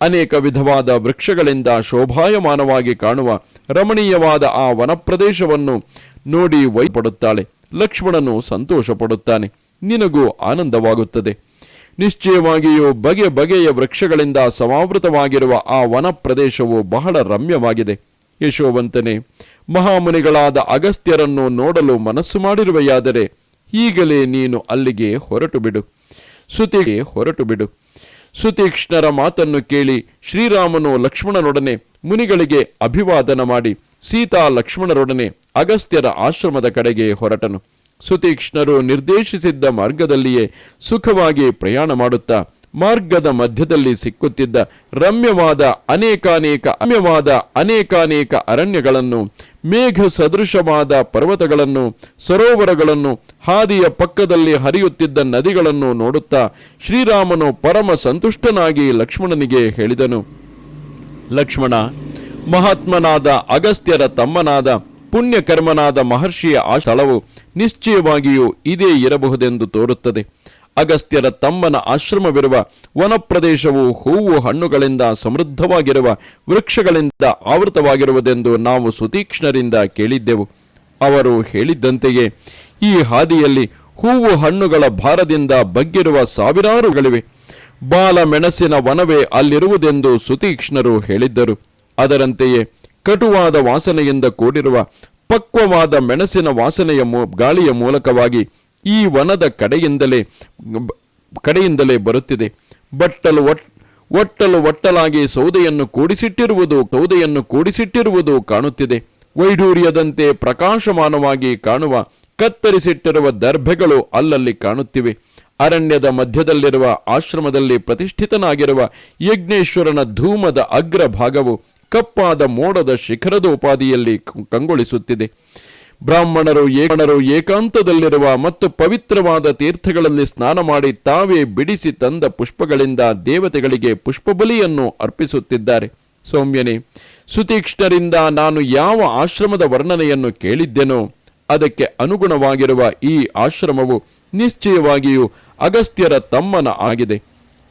A: ಅನೇಕ ವಿಧವಾದ ವೃಕ್ಷಗಳಿಂದ ಶೋಭಾಯಮಾನವಾಗಿ ಕಾಣುವ ರಮಣೀಯವಾದ ಆ ವನಪ್ರದೇಶವನ್ನು ನೋಡಿ ವೈಪಡುತ್ತಾಳೆ. ಲಕ್ಷ್ಮಣನು ಸಂತೋಷ ಪಡುತ್ತಾನೆ ನಿನಗೂ ಆನಂದವಾಗುತ್ತದೆ. ನಿಶ್ಚಯವಾಗಿಯೂ ಬಗೆ ಬಗೆಯ ವೃಕ್ಷಗಳಿಂದ ಸಮಾವೃತವಾಗಿರುವ ಆ ವನ ಪ್ರದೇಶವು ಬಹಳ ರಮ್ಯವಾಗಿದೆ. ಯಶೋವಂತನೇ, ಮಹಾಮುನಿಗಳಾದ ಅಗಸ್ತ್ಯರನ್ನು ನೋಡಲು ಮನಸ್ಸು ಮಾಡಿರುವೆಯಾದರೆ ಈಗಲೇ ನೀನು ಅಲ್ಲಿಗೆ ಹೊರಟು ಬಿಡು ಸುತಿಗೆ ಹೊರಟು ಬಿಡು ಸುತೀಕ್ಷ್ಣರ ಮಾತನ್ನು ಕೇಳಿ ಶ್ರೀರಾಮನು ಲಕ್ಷ್ಮಣನೊಡನೆ ಮುನಿಗಳಿಗೆ ಅಭಿವಾದನ ಮಾಡಿ ಸೀತಾ ಲಕ್ಷ್ಮಣರೊಡನೆ ಅಗಸ್ತ್ಯರ ಆಶ್ರಮದ ಕಡೆಗೆ ಹೊರಟನು. ಸುತೀಕ್ಷ್ಣರು ನಿರ್ದೇಶಿಸಿದ್ದ ಮಾರ್ಗದಲ್ಲಿಯೇ ಸುಖವಾಗಿ ಪ್ರಯಾಣ ಮಾಡುತ್ತಾ ಮಾರ್ಗದ ಮಧ್ಯದಲ್ಲಿ ಸಿಕ್ಕುತ್ತಿದ್ದ ರಮ್ಯವಾದ ಅನೇಕಾನೇಕ ರಮ್ಯವಾದ ಅನೇಕಾನೇಕ ಅರಣ್ಯಗಳನ್ನು ಮೇಘ ಸದೃಶವಾದ ಪರ್ವತಗಳನ್ನು, ಸರೋವರಗಳನ್ನು, ಹಾದಿಯ ಪಕ್ಕದಲ್ಲಿ ಹರಿಯುತ್ತಿದ್ದ ನದಿಗಳನ್ನು ನೋಡುತ್ತಾ ಶ್ರೀರಾಮನು ಪರಮ ಸಂತುಷ್ಟನಾಗಿ ಲಕ್ಷ್ಮಣನಿಗೆ ಹೇಳಿದನು. ಲಕ್ಷ್ಮಣ, ಮಹಾತ್ಮನಾದ ಅಗಸ್ತ್ಯರ ತಮ್ಮನಾದ ಪುಣ್ಯಕರ್ಮನಾದ ಮಹರ್ಷಿಯ ಆ ಸ್ಥಳವು ನಿಶ್ಚಯವಾಗಿಯೂ ಇದೇ ಇರಬಹುದೆಂದು ತೋರುತ್ತದೆ. ಅಗಸ್ತ್ಯರ ತಮ್ಮನ ಆಶ್ರಮವಿರುವ ವನಪ್ರದೇಶವು ಹೂವು ಹಣ್ಣುಗಳಿಂದ ಸಮೃದ್ಧವಾಗಿರುವ, ವೃಕ್ಷಗಳಿಂದ ಆವೃತವಾಗಿರುವುದೆಂದು ನಾವು ಸುತೀಕ್ಷ್ಣರಿಂದ ಕೇಳಿದ್ದೆವು. ಅವರು ಹೇಳಿದ್ದಂತೆಯೇ, ಈ ಹಾದಿಯಲ್ಲಿ ಹೂವು ಹಣ್ಣುಗಳ ಭಾರದಿಂದ ಬಗ್ಗಿರುವ ಸಾವಿರಾರುಗಳಿವೆ ಬಾಲ ಮೆಣಸಿನ ವನವೇ ಅಲ್ಲಿರುವುದೆಂದು ಸುತೀಕ್ಷ್ಣರು ಹೇಳಿದ್ದರು. ಅದರಂತೆಯೇ, ಕಟುವಾದ ವಾಸನೆಯಿಂದ ಕೂಡಿರುವ ಪಕ್ವವಾದ ಮೆಣಸಿನ ವಾಸನೆಯ ಗಾಳಿಯ ಮೂಲಕವಾಗಿ ಈ ವನದ ಕಡೆಯಿಂದಲೇ ಕಡೆಯಿಂದಲೇ ಬರುತ್ತಿದೆ. ಬಟ್ಟಲು ಒಟ್, ಒಟ್ಟಲು ಒಟ್ಟಲಾಗಿ ಸೌದೆಯನ್ನು ಕೂಡಿಸಿಟ್ಟಿರುವುದು ಸೌದೆಯನ್ನು ಕೂಡಿಸಿಟ್ಟಿರುವುದು ಕಾಣುತ್ತಿದೆ. ವೈಢೂರ್ಯದಂತೆ ಪ್ರಕಾಶಮಾನವಾಗಿ ಕಾಣುವ, ಕತ್ತರಿಸಿಟ್ಟಿರುವ ದರ್ಭೆಗಳು ಅಲ್ಲಲ್ಲಿ ಕಾಣುತ್ತಿವೆ. ಅರಣ್ಯದ ಮಧ್ಯದಲ್ಲಿರುವ ಆಶ್ರಮದಲ್ಲಿ ಪ್ರತಿಷ್ಠಿತನಾಗಿರುವ ಯಜ್ಞೇಶ್ವರನ ಧೂಮದ ಅಗ್ರ ಭಾಗವು ಕಪ್ಪಾದ ಮೋಡದ ಶಿಖರದ ಉಪಾದಿಯಲ್ಲಿ ಕಂಗೊಳಿಸುತ್ತಿದೆ. ಬ್ರಾಹ್ಮಣರು ಏಕಣರು ಏಕಾಂತದಲ್ಲಿರುವ ಮತ್ತು ಪವಿತ್ರವಾದ ತೀರ್ಥಗಳಲ್ಲಿ ಸ್ನಾನ ಮಾಡಿ ತಾವೇ ಬಿಡಿಸಿ ತಂದ ಪುಷ್ಪಗಳಿಂದ ದೇವತೆಗಳಿಗೆ ಪುಷ್ಪಬಲಿಯನ್ನು ಅರ್ಪಿಸುತ್ತಿದ್ದಾರೆ. ಸೌಮ್ಯನೇ, ಸುತೀಕ್ಷ್ಣರಿಂದ ನಾನು ಯಾವ ಆಶ್ರಮದ ವರ್ಣನೆಯನ್ನು ಕೇಳಿದ್ದೆನೋ, ಅದಕ್ಕೆ ಅನುಗುಣವಾಗಿರುವ ಈ ಆಶ್ರಮವು ನಿಶ್ಚಯವಾಗಿಯೂ ಅಗಸ್ತ್ಯರ ತಮ್ಮನ ಆಗಿದೆ.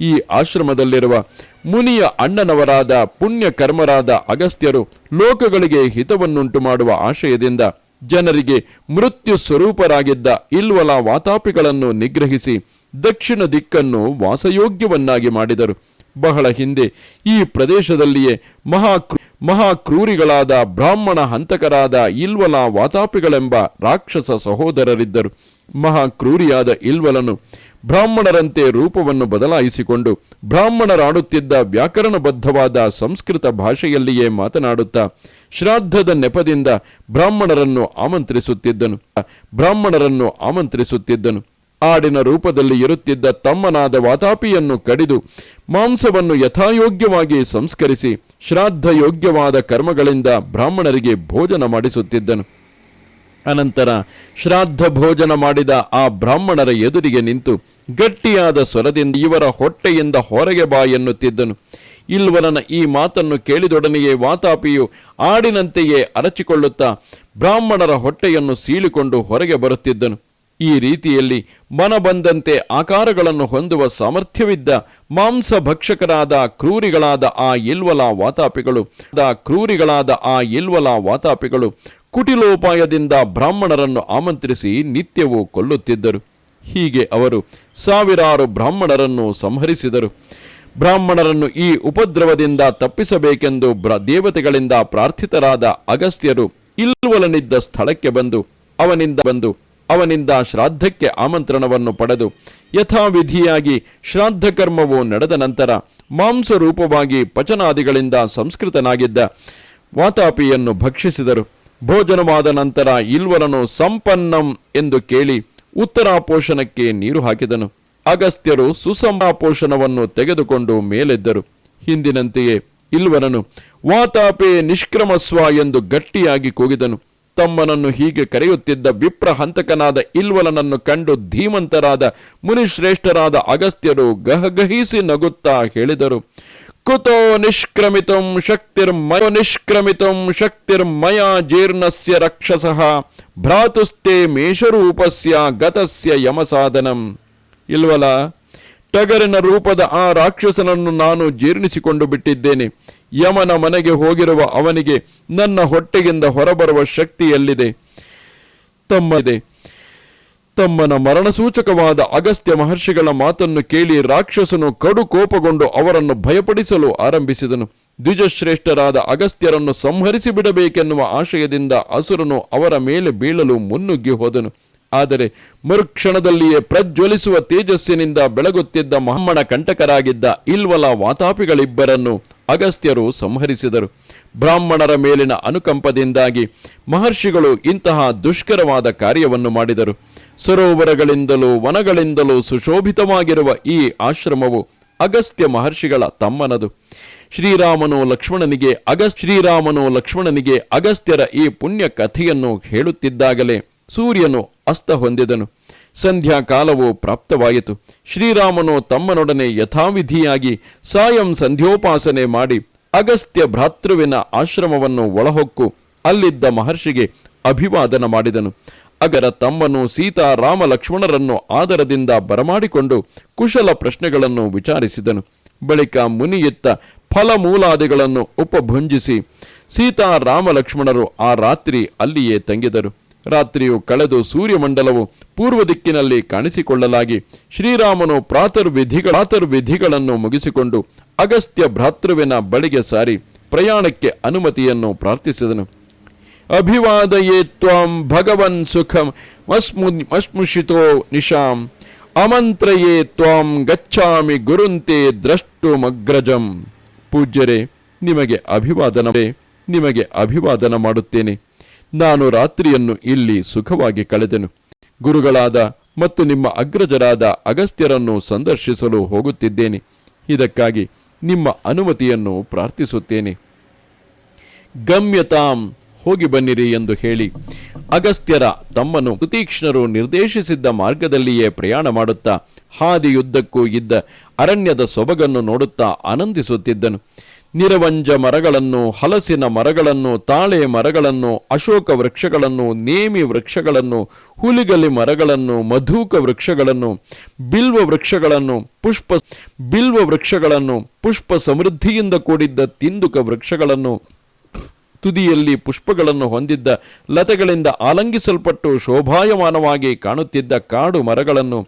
A: ಈ ಆಶ್ರಮದಲ್ಲಿರುವ ಮುನಿಯ ಅಣ್ಣನವರಾದ ಪುಣ್ಯ ಕರ್ಮರಾದ ಅಗಸ್ತ್ಯರು ಲೋಕಗಳಿಗೆ ಹಿತವನ್ನುಂಟು ಮಾಡುವ ಆಶಯದಿಂದ ಜನರಿಗೆ ಮೃತ್ಯು ಸ್ವರೂಪರಾಗಿದ್ದ ಇಲ್ವಲ ವಾತಾಪಿಗಳನ್ನು ನಿಗ್ರಹಿಸಿ ದಕ್ಷಿಣ ದಿಕ್ಕನ್ನು ವಾಸಯೋಗ್ಯವನ್ನಾಗಿ ಮಾಡಿದರು. ಬಹಳ ಹಿಂದೆ ಈ ಪ್ರದೇಶದಲ್ಲಿಯೇ ಮಹಾ ಮಹಾಕ್ರೂರಿಗಳಾದ ಬ್ರಾಹ್ಮಣ ಹಂತಕರಾದ ಇಲ್ವಲ ವಾತಾಪಿಗಳೆಂಬ ರಾಕ್ಷಸ ಸಹೋದರರಿದ್ದರು. ಮಹಾಕ್ರೂರಿಯಾದ ಇಲ್ವಲನು ಬ್ರಾಹ್ಮಣರಂತೆ ರೂಪವನ್ನು ಬದಲಾಯಿಸಿಕೊಂಡು ಬ್ರಾಹ್ಮಣರಾಡುತ್ತಿದ್ದ ವ್ಯಾಕರಣಬದ್ಧವಾದ ಸಂಸ್ಕೃತ ಭಾಷೆಯಲ್ಲಿಯೇ ಮಾತನಾಡುತ್ತಾ ಶ್ರಾದ್ದದ ನೆಪದಿಂದ ಬ್ರಾಹ್ಮಣರನ್ನು ಆಮಂತ್ರಿಸುತ್ತಿದ್ದನು. ಬ್ರಾಹ್ಮಣರನ್ನು ಆಮಂತ್ರಿಸುತ್ತಿದ್ದನು. ಆಡಿನ ರೂಪದಲ್ಲಿ ಇರುತ್ತಿದ್ದ ತಮ್ಮನಾದ ವಾತಾಪಿಯನ್ನು ಕಡಿದು ಮಾಂಸವನ್ನು ಯಥಾಯೋಗ್ಯವಾಗಿ ಸಂಸ್ಕರಿಸಿ ಶ್ರಾದ್ದ ಯೋಗ್ಯವಾದ ಕರ್ಮಗಳಿಂದ ಬ್ರಾಹ್ಮಣರಿಗೆ ಭೋಜನ ಮಾಡಿಸುತ್ತಿದ್ದನು. ಅನಂತರ ಶ್ರಾದ್ದ ಭೋಜನ ಮಾಡಿದ ಆ ಬ್ರಾಹ್ಮಣರ ಎದುರಿಗೆ ನಿಂತು ಗಟ್ಟಿಯಾದ ಸ್ವರದಿಂದ ಇವರ ಹೊಟ್ಟೆಯಿಂದ ಹೊರಗೆ ಬಾ ಎನ್ನುತ್ತಿದ್ದನು. ಇಲ್ವರನ ಈ ಮಾತನ್ನು ಕೇಳಿದೊಡನೆಯೇ ವಾತಾಪಿಯು ಆಡಿನಂತೆಯೇ ಅರಚಿಕೊಳ್ಳುತ್ತಾ ಬ್ರಾಹ್ಮಣರ ಹೊಟ್ಟೆಯನ್ನು ಸೀಳಿಕೊಂಡು ಹೊರಗೆ ಬರುತ್ತಿದ್ದನು. ಈ ರೀತಿಯಲ್ಲಿ ಮನ ಬಂದಂತೆ ಆಕಾರಗಳನ್ನು ಹೊಂದುವ ಸಾಮರ್ಥ್ಯವಿದ್ದ ಮಾಂಸ ಭಕ್ಷಕರಾದ ಕ್ರೂರಿಗಳಾದ ಆ ಇಲ್ವಲ ವಾತಾಪಿಗಳು ಕ್ರೂರಿಗಳಾದ ಆ ಇಲ್ವಲ ವಾತಾಪಿಗಳು ಕುಟಿಲೋಪಾಯದಿಂದ ಬ್ರಾಹ್ಮಣರನ್ನು ಆಮಂತ್ರಿಸಿ ನಿತ್ಯವೂ ಕೊಲ್ಲುತ್ತಿದ್ದರು. ಹೀಗೆ ಅವರು ಸಾವಿರಾರು ಬ್ರಾಹ್ಮಣರನ್ನು ಸಂಹರಿಸಿದರು. ಬ್ರಾಹ್ಮಣರನ್ನು ಈ ಉಪದ್ರವದಿಂದ ತಪ್ಪಿಸಬೇಕೆಂದು ಬ್ರ, ದೇವತೆಗಳಿಂದ ಪ್ರಾರ್ಥಿತರಾದ ಅಗಸ್ತ್ಯರು ಇಲ್ವಲನಿದ್ದ ಸ್ಥಳಕ್ಕೆ ಬಂದು, ಅವನಿಂದ ಬಂದು, ಅವನಿಂದ ಶ್ರಾದ್ದಕ್ಕೆ ಆಮಂತ್ರಣವನ್ನು ಪಡೆದು, ಯಥಾವಿಧಿಯಾಗಿ ಶ್ರಾದ್ದ ಕರ್ಮವು ನಡೆದ ನಂತರ ಮಾಂಸ ರೂಪವಾಗಿ ಪಚನಾದಿಗಳಿಂದ ಸಂಸ್ಕೃತನಾಗಿದ್ದ ವಾತಾಪಿಯನ್ನು ಭಕ್ಷಿಸಿದರು. ಭೋಜನವಾದ ನಂತರ ಇಲ್ವರನು ಸಂಪನ್ನಂ ಎಂದು ಕೇಳಿ ಉತ್ತರಾಪೋಷಣಕ್ಕೆ ನೀರು ಹಾಕಿದನು. ಅಗಸ್ತ್ಯರು ಸುಸಮಾಪೋಷಣವನ್ನು ತೆಗೆದುಕೊಂಡು ಮೇಲೆದ್ದರು. ಹಿಂದಿನಂತೆಯೇ ಇಲ್ವರನು, ವಾತಾಪೆ ನಿಷ್ಕ್ರಮಸ್ವ ಎಂದು ಗಟ್ಟಿಯಾಗಿ ಕೂಗಿದನು. ತಮ್ಮನನ್ನು ಹೀಗೆ ಕರೆಯುತ್ತಿದ್ದ ವಿಪ್ರ ಹಂತಕನಾದ ಇಲ್ವಲನನ್ನು ಕಂಡು ಧೀಮಂತರಾದ ಮುನಿಶ್ರೇಷ್ಠರಾದ ಅಗಸ್ತ್ಯರು ಗಹಗಹಿಸಿ ನಗುತ್ತಾ ಹೇಳಿದರು. ಕುತೋ ನಿಷ್ಕ್ರಮಿತಂ ಶಕ್ತಿರ್ಮಯ ನಿಷ್ಕ್ರಮಿತಂ ಶಕ್ತಿರ್ಮಯ ಜೀರ್ಣಸ್ಯ ರಕ್ಷಸಃ ಭ್ರಾತುಸ್ತೆ ಮೇಷರೂಪಸ್ಯ ಗತಸ್ಯ ಯಮಸಾಧನಂ ಇಲ್ವಲ ಟಗರಿನ ರೂಪದ ಆ ರಾಕ್ಷಸನನ್ನು ನಾನು ಜೀರ್ಣಿಸಿಕೊಂಡು ಬಿಟ್ಟಿದ್ದೇನೆ. ಯಮನ ಮನೆಗೆ ಹೋಗಿರುವ ಅವನಿಗೆ ನನ್ನ ಹೊಟ್ಟೆಗಿಂದ ಹೊರಬರುವ ಶಕ್ತಿ ಎಲ್ಲಿದೆ? ತಮ್ಮದೆ. ತಮ್ಮನ ಮರಣಸೂಚಕವಾದ ಅಗಸ್ತ್ಯ ಮಹರ್ಷಿಗಳ ಮಾತನ್ನು ಕೇಳಿ ರಾಕ್ಷಸನು ಕಡು ಕೋಪಗೊಂಡು ಅವರನ್ನು ಭಯಪಡಿಸಲು ಆರಂಭಿಸಿದನು. ದ್ವಿಜಶ್ರೇಷ್ಠರಾದ ಅಗಸ್ತ್ಯರನ್ನು ಸಂಹರಿಸಿ ಬಿಡಬೇಕೆನ್ನುವ ಆಶಯದಿಂದ ಅಸುರನು ಅವರ ಮೇಲೆ ಬೀಳಲು ಮುನ್ನುಗ್ಗಿ ಹೋದನು. ಆದರೆ ಮರುಕ್ಷಣದಲ್ಲಿಯೇ ಪ್ರಜ್ವಲಿಸುವ ತೇಜಸ್ಸಿನಿಂದ ಬೆಳಗುತ್ತಿದ್ದ ಮಹಮ್ಮಣ ಕಂಟಕರಾಗಿದ್ದ ಇಲ್ವಲ ವಾತಾಪಿಗಳಿಬ್ಬರನ್ನು ಅಗಸ್ತ್ಯರು ಸಂಹರಿಸಿದರು. ಬ್ರಾಹ್ಮಣರ ಮೇಲಿನ ಅನುಕಂಪದಿಂದಾಗಿ ಮಹರ್ಷಿಗಳು ಇಂತಹ ದುಷ್ಕರವಾದ ಕಾರ್ಯವನ್ನು ಮಾಡಿದರು. ಸರೋವರಗಳಿಂದಲೂ ವನಗಳಿಂದಲೂ ಸುಶೋಭಿತವಾಗಿರುವ ಈ ಆಶ್ರಮವು ಅಗಸ್ತ್ಯ ಮಹರ್ಷಿಗಳ ತಮ್ಮನದು. ಶ್ರೀರಾಮನು ಲಕ್ಷ್ಮಣನಿಗೆ ಅಗಸ್ ಶ್ರೀರಾಮನು ಲಕ್ಷ್ಮಣನಿಗೆ ಅಗಸ್ತ್ಯರ ಈ ಪುಣ್ಯ ಕಥೆಯನ್ನು ಹೇಳುತ್ತಿದ್ದಾಗಲೇ ಸೂರ್ಯನು ಅಸ್ತ ಹೊಂದಿದನು. ಸಂಧ್ಯಾಕಾಲವು ಪ್ರಾಪ್ತವಾಯಿತು. ಶ್ರೀರಾಮನು ತಮ್ಮನೊಡನೆ ಯಥಾವಿಧಿಯಾಗಿ ಸಾಯಂ ಸಂಧ್ಯೋಪಾಸನೆ ಮಾಡಿ ಅಗಸ್ತ್ಯ ಭ್ರಾತೃವಿನ ಆಶ್ರಮವನ್ನು ಒಳಹೊಕ್ಕು ಅಲ್ಲಿದ್ದ ಮಹರ್ಷಿಗೆ ಅಭಿವಾದನ ಮಾಡಿದನು. ಅಗರ ತಮ್ಮನು ಸೀತಾ ರಾಮ ಲಕ್ಷ್ಮಣರನ್ನು ಆದರದಿಂದ ಬರಮಾಡಿಕೊಂಡು ಕುಶಲ ಪ್ರಶ್ನೆಗಳನ್ನು ವಿಚಾರಿಸಿದನು. ಬಳಿಕ ಮುನಿಯತ್ತ ಫಲಮೂಲಾದಿಗಳನ್ನು ಉಪಭುಂಜಿಸಿ ಸೀತಾ ರಾಮ ಲಕ್ಷ್ಮಣರು ಆ ರಾತ್ರಿ ಅಲ್ಲಿಯೇ ತಂಗಿದರು. ರಾತ್ರಿಯು ಕಳೆದು ಸೂರ್ಯಮಂಡಲವು ಪೂರ್ವ ದಿಕ್ಕಿನಲ್ಲಿ ಕಾಣಿಸಿಕೊಳ್ಳಲಾಗಿ ಶ್ರೀರಾಮನು ಪ್ರಾತರ್ವಿಧಿಗಳ ಪ್ರಾತರ್ವಿಧಿಗಳನ್ನು ಮುಗಿಸಿಕೊಂಡು ಅಗಸ್ತ್ಯ ಭ್ರಾತೃವಿನ ಬಳಿಗೆ ಸಾರಿ ಪ್ರಯಾಣಕ್ಕೆ ಅನುಮತಿಯನ್ನು ಪ್ರಾರ್ಥಿಸಿದನು. ಅಭಿವಾದಯೇ ತ್ವಂ ಭಗವನ್ ಸುಖಂ ಮಸ್ಮು ಮಸ್ಮುಷಿತೋ ನಿಶಾಂ ಅಮಂತ್ರಯೇ ತ್ವಾಂ ಗಚ್ಚಾಮಿ ಗುರುಂತೆ ದ್ರಷ್ಟುಮಗ್ರಜಂ. ಪೂಜ್ಯರೇ, ನಿಮಗೆ ಅಭಿವಾದನ ನಿಮಗೆ ಅಭಿವಾದನ ಮಾಡುತ್ತೇನೆ. ನಾನು ರಾತ್ರಿಯನ್ನು ಇಲ್ಲಿ ಸುಖವಾಗಿ ಕಳೆದೆನು. ಗುರುಗಳಾದ ಮತ್ತು ನಿಮ್ಮ ಅಗ್ರಜರಾದ ಅಗಸ್ತ್ಯರನ್ನು ಸಂದರ್ಶಿಸಲು ಹೋಗುತ್ತಿದ್ದೇನೆ. ಇದಕ್ಕಾಗಿ ನಿಮ್ಮ ಅನುಮತಿಯನ್ನು ಪ್ರಾರ್ಥಿಸುತ್ತೇನೆ. ಗಮ್ಯತಾಂ ಹೋಗಿ ಬನ್ನಿರಿ ಎಂದು ಹೇಳಿ ಅಗಸ್ತ್ಯರ ತಮ್ಮನು ಸುತೀಕ್ಷ್ಣರು ನಿರ್ದೇಶಿಸಿದ್ದ ಮಾರ್ಗದಲ್ಲಿಯೇ ಪ್ರಯಾಣ ಮಾಡುತ್ತಾ ಹಾದಿಯುದ್ದಕ್ಕೂ ಇದ್ದ ಅರಣ್ಯದ ಸೊಬಗನ್ನು ನೋಡುತ್ತಾ ಆನಂದಿಸುತ್ತಿದ್ದನು. ನಿರವಂಜ ಮರಗಳನ್ನು, ಹಲಸಿನ ಮರಗಳನ್ನು, ತಾಳೆ ಮರಗಳನ್ನು, ಅಶೋಕ ವೃಕ್ಷಗಳನ್ನು, ನೇಮಿ ವೃಕ್ಷಗಳನ್ನು, ಹುಲಿಗಲಿ ಮರಗಳನ್ನು, ಮಧುಕ ವೃಕ್ಷಗಳನ್ನು, ಬಿಲ್ವ ವೃಕ್ಷಗಳನ್ನು, ಪುಷ್ಪ ಬಿಲ್ವ ವೃಕ್ಷಗಳನ್ನು, ಪುಷ್ಪ ಸಮೃದ್ಧಿಯಿಂದ ಕೂಡಿದ್ದ ತಿಂದುಕ ವೃಕ್ಷಗಳನ್ನು ತುದಿಯಲ್ಲಿ ಪುಷ್ಪಗಳನ್ನು ಹೊಂದಿದ್ದ ಲತೆಗಳಿಂದ ಆಲಂಗಿಸಲ್ಪಟ್ಟು ಶೋಭಾಯಮಾನವಾಗಿ ಕಾಣುತ್ತಿದ್ದ ಕಾಡು ಮರಗಳನ್ನು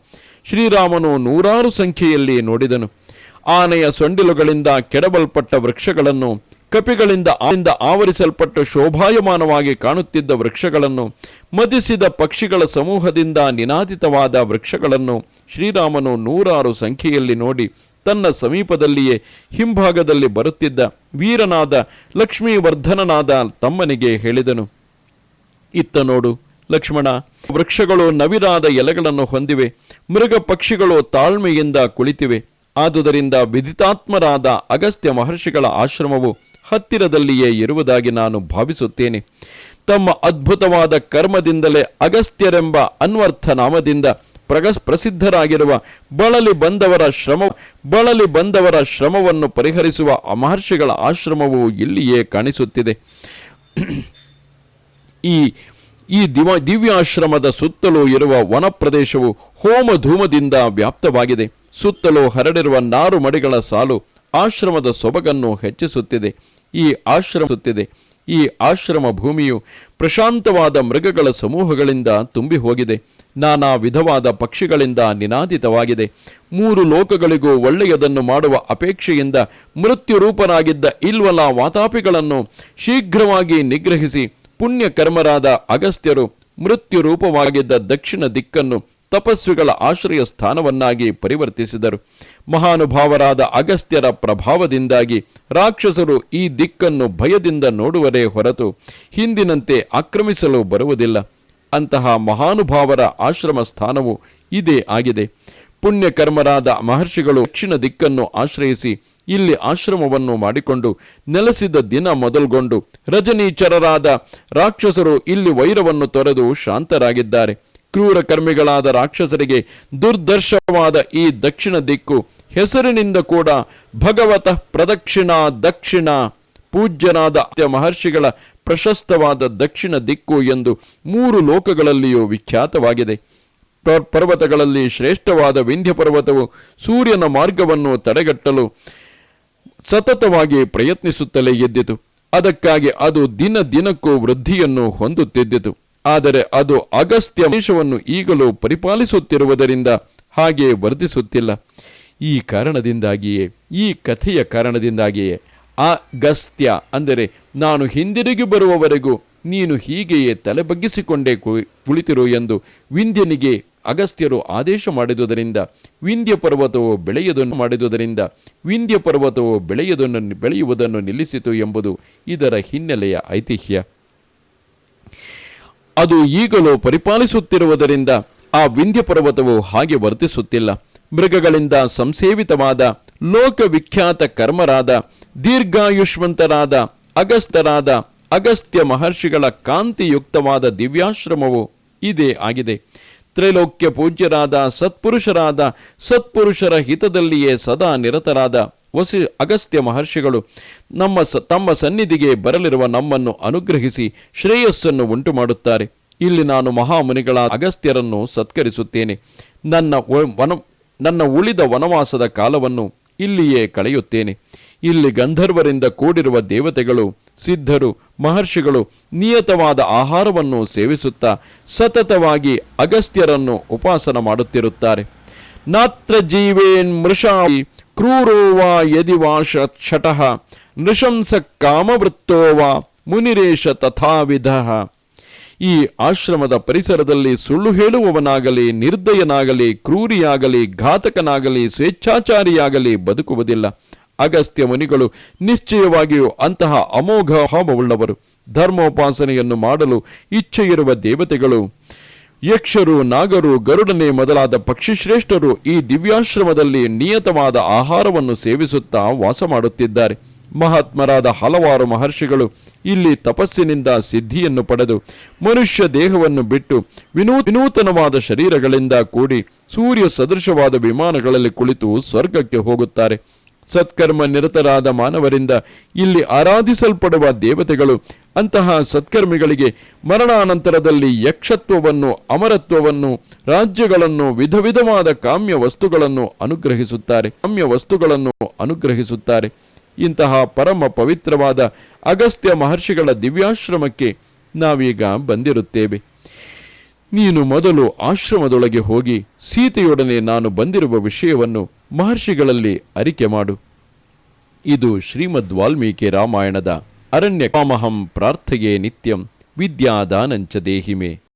A: ಶ್ರೀರಾಮನು ನೂರಾರು ಸಂಖ್ಯೆಯಲ್ಲಿ ನೋಡಿದನು. ಆನೆಯ ಸೊಂಡಿಲುಗಳಿಂದ ಕೆಡವಲ್ಪಟ್ಟ ವೃಕ್ಷಗಳನ್ನು, ಕಪಿಗಳಿಂದ ಆಯಿಂದ ಆವರಿಸಲ್ಪಟ್ಟು ಶೋಭಾಯಮಾನವಾಗಿ ಕಾಣುತ್ತಿದ್ದ ವೃಕ್ಷಗಳನ್ನು, ಮದಿಸಿದ ಪಕ್ಷಿಗಳ ಸಮೂಹದಿಂದ ನಿನಾದಿತವಾದ ವೃಕ್ಷಗಳನ್ನು ಶ್ರೀರಾಮನು ನೂರಾರು ಸಂಖ್ಯೆಯಲ್ಲಿ ನೋಡಿ ತನ್ನ ಸಮೀಪದಲ್ಲಿಯೇ ಹಿಂಭಾಗದಲ್ಲಿ ಬರುತ್ತಿದ್ದ ವೀರನಾದ ಲಕ್ಷ್ಮೀವರ್ಧನನಾದ ತಮ್ಮನಿಗೆ ಹೇಳಿದನು, ಇತ್ತ ನೋಡು ಲಕ್ಷ್ಮಣ, ವೃಕ್ಷಗಳು ನವಿರಾದ ಎಲೆಗಳನ್ನು ಹೊಂದಿವೆ, ಮೃಗ ಪಕ್ಷಿಗಳು ತಾಳ್ಮೆಯಿಂದ ಕುಳಿತಿವೆ. ಆದುದರಿಂದ ವಿದಿತಾತ್ಮರಾದ ಅಗಸ್ತ್ಯ ಮಹರ್ಷಿಗಳ ಆಶ್ರಮವು ಹತ್ತಿರದಲ್ಲಿಯೇ ಇರುವುದಾಗಿ ನಾನು ಭಾವಿಸುತ್ತೇನೆ. ತಮ್ಮ ಅದ್ಭುತವಾದ ಕರ್ಮದಿಂದಲೇ ಅಗಸ್ತ್ಯರೆಂಬ ಅನ್ವರ್ಥ ನಾಮದಿಂದ ಪ್ರಗಸ್ ಪ್ರಸಿದ್ಧರಾಗಿರುವ ಬಳಲಿ ಬಂದವರ ಶ್ರಮ, ಬಳಲಿ ಬಂದವರ ಶ್ರಮವನ್ನು ಪರಿಹರಿಸುವ ಅಮಹರ್ಷಿಗಳ ಮಹರ್ಷಿಗಳ ಆಶ್ರಮವು ಇಲ್ಲಿಯೇ ಕಾಣಿಸುತ್ತಿದೆ. ಈ ಈ ದಿವ, ದಿವ್ಯಾಶ್ರಮದ ಸುತ್ತಲೂ ಇರುವ ವನ ಪ್ರದೇಶವು ಹೋಮ ಧೂಮದಿಂದ ವ್ಯಾಪ್ತವಾಗಿದೆ. ಸುತ್ತಲೂ ಹರಡಿರುವ ನಾರು ಮಡಿಗಳ ಸಾಲು ಆಶ್ರಮದ ಸೊಬಗನ್ನು ಹೆಚ್ಚಿಸುತ್ತಿದೆ. ಈ ಆಶ್ರಮಿಸುತ್ತಿದೆ ಈ ಆಶ್ರಮ ಭೂಮಿಯು ಪ್ರಶಾಂತವಾದ ಮೃಗಗಳ ಸಮೂಹಗಳಿಂದ ತುಂಬಿ ಹೋಗಿದೆ ನಾನಾ ವಿಧವಾದ ಪಕ್ಷಿಗಳಿಂದ ನಿನಾದಿತವಾಗಿದೆ. ಮೂರು ಲೋಕಗಳಿಗೂ ಒಳ್ಳೆಯದನ್ನು ಮಾಡುವ ಅಪೇಕ್ಷೆಯಿಂದ ಮೃತ್ಯು ರೂಪನಾಗಿದ್ದ ಇಲ್ವಲ ವಾತಾಪಿಗಳನ್ನು ಶೀಘ್ರವಾಗಿ ನಿಗ್ರಹಿಸಿ ಪುಣ್ಯಕರ್ಮರಾದ ಅಗಸ್ತ್ಯರು ಮೃತ್ಯು ರೂಪವಾಗಿದ್ದ ದಕ್ಷಿಣ ದಿಕ್ಕನ್ನು ತಪಸ್ವಿಗಳ ಆಶ್ರಯ ಸ್ಥಾನವನ್ನಾಗಿ ಪರಿವರ್ತಿಸಿದರು. ಮಹಾನುಭಾವರಾದ ಅಗಸ್ತ್ಯರ ಪ್ರಭಾವದಿಂದಾಗಿ ರಾಕ್ಷಸರು ಈ ದಿಕ್ಕನ್ನು ಭಯದಿಂದ ನೋಡುವರೇ ಹೊರತು ಹಿಂದಿನಂತೆ ಆಕ್ರಮಿಸಲು ಬರುವುದಿಲ್ಲ. ಅಂತಹ ಮಹಾನುಭಾವರ ಆಶ್ರಮ ಸ್ಥಾನವು ಇದೇ ಆಗಿದೆ. ಪುಣ್ಯಕರ್ಮರಾದ ಮಹರ್ಷಿಗಳು ದಕ್ಷಿಣ ದಿಕ್ಕನ್ನು ಆಶ್ರಯಿಸಿ ಇಲ್ಲಿ ಆಶ್ರಮವನ್ನು ಮಾಡಿಕೊಂಡು ನೆಲೆಸಿದ ದಿನ ಮೊದಲುಗೊಂಡು ರಜನೀಚರರಾದ ರಾಕ್ಷಸರು ಇಲ್ಲಿ ವೈರವನ್ನು ತೊರೆದು ಶಾಂತರಾಗಿದ್ದಾರೆ. ಕ್ರೂರ ಕರ್ಮಿಗಳಾದ ರಾಕ್ಷಸರಿಗೆ ದುರ್ದರ್ಶವಾದ ಈ ದಕ್ಷಿಣ ದಿಕ್ಕು ಹೆಸರಿನಿಂದ ಕೂಡ ಭಗವತಃ ಪ್ರದಕ್ಷಿಣ ದಕ್ಷಿಣ ಪೂಜ್ಯನಾದ ಅತ್ಯ ಮಹರ್ಷಿಗಳ ಪ್ರಶಸ್ತವಾದ ದಕ್ಷಿಣ ದಿಕ್ಕು ಎಂದು ಮೂರು ಲೋಕಗಳಲ್ಲಿಯೂ ವಿಖ್ಯಾತವಾಗಿದೆ. ಪರ್- ಪರ್ವತಗಳಲ್ಲಿ ಶ್ರೇಷ್ಠವಾದ ವಿಂಧ್ಯ ಪರ್ವತವು ಸೂರ್ಯನ ಮಾರ್ಗವನ್ನು ತಡೆಗಟ್ಟಲು ಸತತವಾಗಿ ಪ್ರಯತ್ನಿಸುತ್ತಲೇ ಎದ್ದಿತು. ಅದಕ್ಕಾಗಿ ಅದು ದಿನ ದಿನಕ್ಕೂ ವೃದ್ಧಿಯನ್ನು ಹೊಂದುತ್ತಿದ್ದಿತು. ಆದರೆ ಅದು ಅಗಸ್ತ್ಯ ದೇಶವನ್ನು ಈಗಲೂ ಪರಿಪಾಲಿಸುತ್ತಿರುವುದರಿಂದ ಹಾಗೆ ವರ್ಧಿಸುತ್ತಿಲ್ಲ. ಈ ಕಾರಣದಿಂದಾಗಿಯೇ, ಈ ಕಥೆಯ ಕಾರಣದಿಂದಾಗಿಯೇ ಅಗಸ್ತ್ಯ. ಅಂದರೆ ನಾನು ಹಿಂದಿರುಗಿ ಬರುವವರೆಗೂ ನೀನು ಹೀಗೆಯೇ ತಲೆ ಬಗ್ಗಿಸಿಕೊಂಡೇ ಕುಳಿತಿರು ಎಂದು ವಿಂಧ್ಯನಿಗೆ ಅಗಸ್ತ್ಯರು ಆದೇಶ ಮಾಡಿದುದರಿಂದ ವಿಂಧ್ಯ ಪರ್ವತವು ಬೆಳೆಯದನ್ನು ಮಾಡಿದುದರಿಂದ ವಿಂಧ್ಯ ಪರ್ವತವು ಬೆಳೆಯದನ್ನು ಬೆಳೆಯುವುದನ್ನು ನಿಲ್ಲಿಸಿತು ಎಂಬುದು ಇದರ ಹಿನ್ನೆಲೆಯ ಐತಿಹ್ಯ. ಅದು ಈಗಲೂ ಪರಿಪಾಲಿಸುತ್ತಿರುವುದರಿಂದ ಆ ವಿಂಧ್ಯ ಪರ್ವತವು ಹಾಗೆ ವರ್ತಿಸುತ್ತಿಲ್ಲ. ಮೃಗಗಳಿಂದ ಸಂಸೇವಿತವಾದ ಲೋಕವಿಖ್ಯಾತ ಕರ್ಮರಾದ ದೀರ್ಘಾಯುಷ್ಮಂತರಾದ, ಅಗಸ್ತರಾದ, ಅಗಸ್ತ್ಯ ಮಹರ್ಷಿಗಳ ಕಾಂತಿಯುಕ್ತವಾದ ದಿವ್ಯಾಶ್ರಮವು ಇದೇ ಆಗಿದೆ. ತ್ರೈಲೋಕ್ಯ ಪೂಜ್ಯರಾದ, ಸತ್ಪುರುಷರಾದ, ಸತ್ಪುರುಷರ ಹಿತದಲ್ಲಿಯೇ ಸದಾ ನಿರತರಾದ ವಸಿ, ಅಗಸ್ತ್ಯ ಮಹರ್ಷಿಗಳು ನಮ್ಮ ಸ, ತಮ್ಮ ಸನ್ನಿಧಿಗೆ ಬರಲಿರುವ ನಮ್ಮನ್ನು ಅನುಗ್ರಹಿಸಿ ಶ್ರೇಯಸ್ಸನ್ನು ಉಂಟು ಮಾಡುತ್ತಾರೆ ಇಲ್ಲಿ ನಾನು ಮಹಾಮುನಿಗಳ ಅಗಸ್ತ್ಯರನ್ನು ಸತ್ಕರಿಸುತ್ತೇನೆ. ನನ್ನ ವನ, ನನ್ನ ಉಳಿದ ವನವಾಸದ ಕಾಲವನ್ನು ಇಲ್ಲಿಯೇ ಕಳೆಯುತ್ತೇನೆ. ಇಲ್ಲಿ ಗಂಧರ್ವರಿಂದ ಕೂಡಿರುವ ದೇವತೆಗಳು, ಸಿದ್ಧರು, ಮಹರ್ಷಿಗಳು ನಿಯತವಾದ ಆಹಾರವನ್ನು ಸೇವಿಸುತ್ತಾ ಸತತವಾಗಿ ಅಗಸ್ತ್ಯರನ್ನು ಉಪಾಸನ ಮಾಡುತ್ತಿರುತ್ತಾರೆ. ನಾತ್ರ ಜೀವೇನ್ ಮೃಷಾ ಕ್ರೂರೋವಾ ಯದಿವಾ ಶಟಃ ನೃಶಂಸ ಕಾಮವೃತ್ತೋವಾ ಮುನಿರೇಶ ತಥಾವಿಧ. ಈ ಆಶ್ರಮದ ಪರಿಸರದಲ್ಲಿ ಸುಳ್ಳು ಹೇಳುವವನಾಗಲಿ, ನಿರ್ದಯನಾಗಲಿ, ಕ್ರೂರಿಯಾಗಲಿ, ಘಾತಕನಾಗಲಿ, ಸ್ವೇಚ್ಛಾಚಾರಿಯಾಗಲಿ ಬದುಕುವುದಿಲ್ಲ. ಅಗಸ್ತ್ಯ ಮುನಿಗಳು ನಿಶ್ಚಯವಾಗಿಯೂ ಅಂತಹ ಅಮೋಘ ಹೋಮವುಳ್ಳವರು. ಧರ್ಮೋಪಾಸನೆಯನ್ನು ಮಾಡಲು ಇಚ್ಛೆಯಿರುವ ದೇವತೆಗಳು. ಯಕ್ಷರು, ನಾಗರು, ಗರುಡನೆ ಮೊದಲಾದ ಪಕ್ಷಿಶ್ರೇಷ್ಠರು ಈ ದಿವ್ಯಾಶ್ರಮದಲ್ಲಿ ನಿಯತವಾದ ಆಹಾರವನ್ನು ಸೇವಿಸುತ್ತಾ ವಾಸ ಮಾಡುತ್ತಿದ್ದಾರೆ. ಮಹಾತ್ಮರಾದ ಹಲವಾರು ಮಹರ್ಷಿಗಳು ಇಲ್ಲಿ ತಪಸ್ಸಿನಿಂದ ಸಿದ್ಧಿಯನ್ನು ಪಡೆದು ಮನುಷ್ಯ ದೇಹವನ್ನು ಬಿಟ್ಟು ವಿನೂ, ವಿನೂತನವಾದ ಶರೀರಗಳಿಂದ ಕೂಡಿ ಸೂರ್ಯ ಸದೃಶವಾದ ವಿಮಾನಗಳಲ್ಲಿ ಕುಳಿತು ಸ್ವರ್ಗಕ್ಕೆ ಹೋಗುತ್ತಾರೆ. ಸತ್ಕರ್ಮ ನಿರತರಾದ ಮಾನವರಿಂದ ಇಲ್ಲಿ ಆರಾಧಿಸಲ್ಪಡುವ ದೇವತೆಗಳು, ಅಂತಹ ಸತ್ಕರ್ಮಿಗಳಿಗೆ ಮರಣಾನಂತರದಲ್ಲಿ ಯಕ್ಷತ್ವವನ್ನು, ಅಮರತ್ವವನ್ನು, ರಾಜ್ಯಗಳನ್ನು ವಿಧ ವಿಧವಾದ ಕಾಮ್ಯ ವಸ್ತುಗಳನ್ನು ಅನುಗ್ರಹಿಸುತ್ತಾರೆ. ಕಾಮ್ಯ ವಸ್ತುಗಳನ್ನು ಅನುಗ್ರಹಿಸುತ್ತಾರೆ. ಇಂತಹ ಪರಮ ಪವಿತ್ರವಾದ ಅಗಸ್ತ್ಯ ಮಹರ್ಷಿಗಳ ದಿವ್ಯಾಶ್ರಮಕ್ಕೆ ನಾವೀಗ ಬಂದಿರುತ್ತೇವೆ. ನೀನು ಮೊದಲು ಆಶ್ರಮದೊಳಗೆ ಹೋಗಿ, ಸೀತೆಯೊಡನೆ ನಾನು ಬಂದಿರುವ ವಿಷಯವನ್ನು ಮಹರ್ಷಿಗಳಲ್ಲಿ ಅರಿಕೆ ಮಾಡು. ಇದು ಶ್ರೀಮದ್ ವಾಲ್ಮೀಕಿ ರಾಮಾಯಣದ ಅರಣ್ಯ ಕಾಮಹಂ ಪ್ರಾರ್ಥೆಯೇ ನಿತ್ಯಂ ವಿದ್ಯಾದಾನಂಚ ದೇಹಿಮೆ.